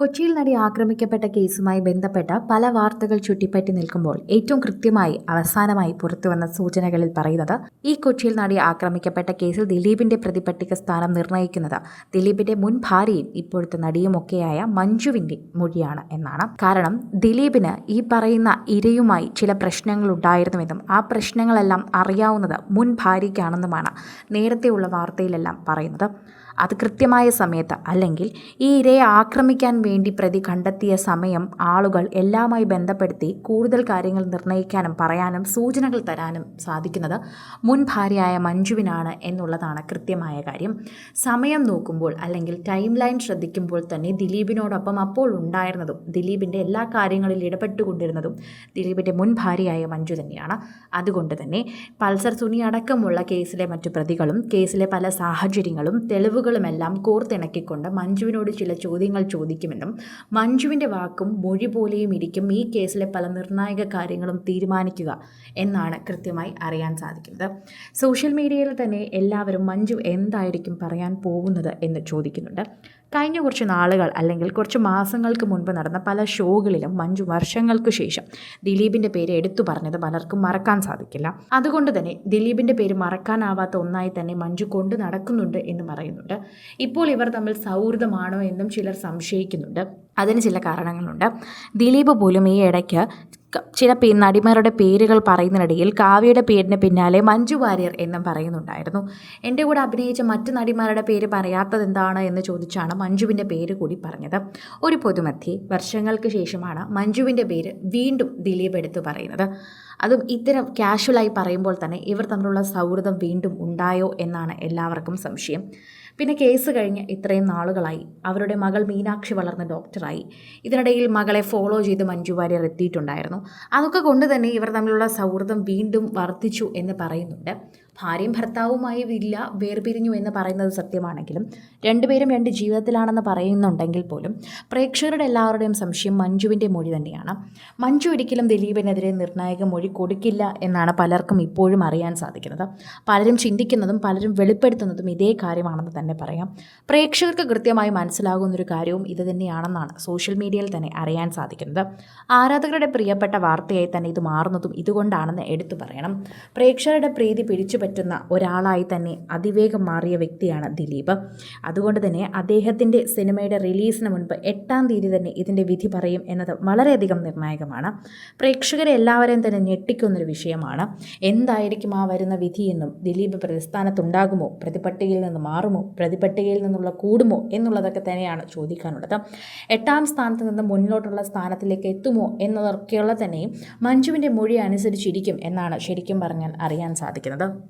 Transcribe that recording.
കൊച്ചിയിൽ നടി ആക്രമിക്കപ്പെട്ട കേസുമായി ബന്ധപ്പെട്ട പല വാർത്തകൾ ചുറ്റിപ്പറ്റി നിൽക്കുമ്പോൾ ഏറ്റവും കൃത്യമായി അവസാനമായി പുറത്തുവന്ന സൂചനകളിൽ പറയുന്നത് ഈ കൊച്ചിയിൽ നടി ആക്രമിക്കപ്പെട്ട കേസിൽ ദിലീപിന്റെ പ്രതിപട്ടിക സ്ഥാനം നിർണയിക്കുന്നത് ദിലീപിന്റെ മുൻ ഭാര്യയും ഇപ്പോഴത്തെ നടിയുമൊക്കെയായ മഞ്ജുവിന്റെ മൊഴിയാണ് എന്നാണ്. കാരണം ദിലീപിന് ഈ പറയുന്ന ഇരയുമായി ചില പ്രശ്നങ്ങൾ ഉണ്ടായിരുന്നുവെന്നും ആ പ്രശ്നങ്ങളെല്ലാം അറിയാവുന്നത് മുൻ ഭാര്യയ്ക്കാണെന്നുമാണ് നേരത്തെയുള്ള വാർത്തയിലെല്ലാം പറയുന്നത്. അത് കൃത്യമായ സമയത്ത് അല്ലെങ്കിൽ ഈ ഇരയെ ആക്രമിക്കാൻ വേണ്ടി പ്രതി കണ്ടെത്തിയ സമയം ആളുകൾ എല്ലാമായി ബന്ധപ്പെടുത്തി കൂടുതൽ കാര്യങ്ങൾ നിർണയിക്കാനും പറയാനും സൂചനകൾ തരാനും സാധിക്കുന്നത് മുൻ ഭാര്യയായ മഞ്ജുവിനാണ് എന്നുള്ളതാണ് കൃത്യമായ കാര്യം. സമയം നോക്കുമ്പോൾ അല്ലെങ്കിൽ ടൈം ലൈൻ ശ്രദ്ധിക്കുമ്പോൾ തന്നെ ദിലീപിനോടൊപ്പം അപ്പോൾ ഉണ്ടായിരുന്നതും ദിലീപിന്റെ എല്ലാ കാര്യങ്ങളിൽ ഇടപെട്ടുകൊണ്ടിരുന്നതും ദിലീപിന്റെ മുൻ ഭാര്യയായ മഞ്ജു തന്നെയാണ്. അതുകൊണ്ട് തന്നെ പൾസർ സുനി അടക്കമുള്ള കേസിലെ മറ്റു പ്രതികളും കേസിലെ പല സാഹചര്യങ്ങളും തെളിവുകളുമെല്ലാം കോർത്തിണക്കിക്കൊണ്ട് മഞ്ജുവിനോട് ചില ചോദ്യങ്ങൾ ചോദിക്കുമെന്നും മഞ്ജുവിന്റെ വാക്കും മൊഴി പോലെയും ഇരിക്കും ഈ കേസിലെ പല നിർണായക കാര്യങ്ങളും തീരുമാനിക്കുക എന്നാണ് കൃത്യമായി അറിയാൻ സാധിക്കുന്നത്. സോഷ്യൽ മീഡിയയിൽ തന്നെ എല്ലാവരും മഞ്ജു എന്തായിരിക്കും പറയാൻ പോകുന്നത് എന്ന് ചോദിക്കുന്നുണ്ട്. കഴിഞ്ഞ കുറച്ച് നാളുകൾ അല്ലെങ്കിൽ കുറച്ച് മാസങ്ങൾക്ക് മുൻപ് നടന്ന പല ഷോകളിലും മഞ്ജു വർഷങ്ങൾക്ക് ശേഷം ദിലീപിന്റെ പേര് എടുത്തു പറഞ്ഞത് പലർക്കും മറക്കാൻ സാധിക്കില്ല. അതുകൊണ്ട് തന്നെ ദിലീപിന്റെ പേര് മറക്കാനാവാത്ത ഒന്നായി തന്നെ മഞ്ജു കൊണ്ട് നടക്കുന്നുണ്ട് എന്ന് പറയുന്നുണ്ട്. ഇപ്പോൾ ഇവർ തമ്മിൽ സൗഹൃദമാണോ എന്നും ചിലർ സംശയിക്കുന്നുണ്ട്. അതിന് ചില കാരണങ്ങളുണ്ട്. ദിലീപ് പോലും ഈ ഇടയ്ക്ക് ചില നടിമാരുടെ പേരുകൾ പറയുന്നതിനിടയിൽ കാവ്യയുടെ പേരിന് പിന്നാലെ മഞ്ജു വാര്യർ എന്നും പറയുന്നുണ്ടായിരുന്നു. എന്റെ കൂടെ അഭിനയിച്ച മറ്റു നടിമാരുടെ പേര് പറയാത്തത് എന്താണ് എന്ന് ചോദിച്ചാണ് മഞ്ജുവിന്റെ പേര് കൂടി പറഞ്ഞത്. ഒരു പൊതുമധ്യേ വർഷങ്ങൾക്ക് ശേഷമാണ് മഞ്ജുവിന്റെ പേര് വീണ്ടും ദിലീപ് എടുത്തു പറയുന്നത്. അതും ഇത്തരം കാഷ്വലായി പറയുമ്പോൾ തന്നെ ഇവർ തമ്മിലുള്ള സൗഹൃദം വീണ്ടും ഉണ്ടായോ എന്നാണ് എല്ലാവർക്കും സംശയം. പിന്നെ കേസ് കഴിഞ്ഞ് ഇത്രയും നാളുകളായി. അവരുടെ മകൾ മീനാക്ഷി വളർന്ന ഡോക്ടറായി ഇതിനിടയിൽ മകളെ ഫോളോ ചെയ്ത് മഞ്ജു വാര്യർ എത്തിയിട്ടുണ്ടായിരുന്നു. അതൊക്കെ കൊണ്ട് തന്നെ ഇവർ തമ്മിലുള്ള സൗഹൃദം വീണ്ടും വർദ്ധിച്ചു എന്ന് പറയുന്നുണ്ട്. ഭാര്യയും ഭർത്താവുമായി ഇല്ല വേർപിരിഞ്ഞു എന്ന് പറയുന്നത് സത്യമാണെങ്കിലും രണ്ടുപേരും രണ്ട് ജീവിതത്തിലാണെന്ന് പറയുന്നുണ്ടെങ്കിൽ പോലും പ്രേക്ഷകരുടെ എല്ലാവരുടെയും സംശയം മഞ്ജുവിന്റെ മൊഴി തന്നെയാണ്. മഞ്ജു ഒരിക്കലും ദിലീപിനെതിരെ നിർണായക മൊഴി കൊടുക്കില്ല എന്നാണ് പലർക്കും ഇപ്പോഴും അറിയാൻ സാധിക്കുന്നത്. പലരും ചിന്തിക്കുന്നതും പലരും വെളിപ്പെടുത്തുന്നതും ഇതേ കാര്യമാണെന്ന് തന്നെ പറയാം. പ്രേക്ഷകർക്ക് കൃത്യമായി മനസ്സിലാകുന്നൊരു കാര്യവും ഇത് തന്നെയാണെന്നാണ് സോഷ്യൽ മീഡിയയിൽ തന്നെ അറിയാൻ സാധിക്കുന്നത്. ആരാധകരുടെ പ്രിയപ്പെട്ട വാർത്തയായി തന്നെ ഇത് മാറുന്നതും ഇതുകൊണ്ടാണെന്ന് എടുത്തു പറയണം. പ്രേക്ഷകരുടെ പ്രീതി പിടിച്ചു പറ്റുന്ന ഒരാളായി തന്നെ അതിവേഗം മാറിയ വ്യക്തിയാണ് ദിലീപ്. അതുകൊണ്ട് തന്നെ അദ്ദേഹത്തിന്റെ സിനിമയുടെ റിലീസിന് മുൻപ് എട്ടാം തീയതി തന്നെ ഇതിന്റെ വിധി പറയും എന്നത് വളരെയധികം നിർണായകമാണ്. പ്രേക്ഷകരെ എല്ലാവരെയും തന്നെ ഞെട്ടിക്കുന്നൊരു വിഷയമാണ്. എന്തായിരിക്കും ആ വരുന്ന വിധിയെന്നും ദിലീപ് പ്രതിസ്ഥാനത്തുണ്ടാകുമോ? പ്രതിപട്ടികയിൽ നിന്ന് മാറുമോ? പ്രതിപട്ടികയിൽ നിന്നുള്ള കൂടുമോ? എന്നുള്ളതൊക്കെ തന്നെയാണ് ചോദിക്കാനുള്ളത്. എട്ടാം സ്ഥാനത്ത് നിന്ന് മുന്നോട്ടുള്ള സ്ഥാനത്തിലേക്ക് എത്തുമോ എന്നതൊക്കെയുള്ള തന്നെയും മഞ്ജുവിന്റെ മൊഴി അനുസരിച്ചിരിക്കും എന്നാണ് ശരിക്കും പറഞ്ഞാൽ അറിയാൻ സാധിക്കുന്നത്.